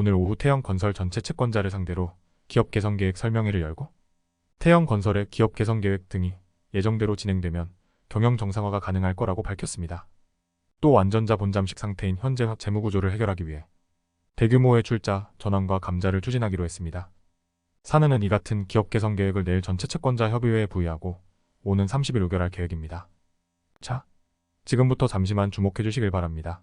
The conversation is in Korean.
오늘 오후 태영건설 전체 채권자를 상대로 기업 개선 계획 설명회를 열고 태영건설의 기업 개선 계획 등이 예정대로 진행되면 경영 정상화가 가능할 거라고 밝혔습니다. 또 완전자 본잠식 상태인 현재 재무 구조를 해결하기 위해 대규모의 출자, 전환과 감자를 추진하기로 했습니다. 사내는 이 같은 기업 개선 계획을 내일 전체 채권자 협의회에 부의하고 오는 30일 의결할 계획입니다. 자, 지금부터 잠시만 주목해 주시길 바랍니다.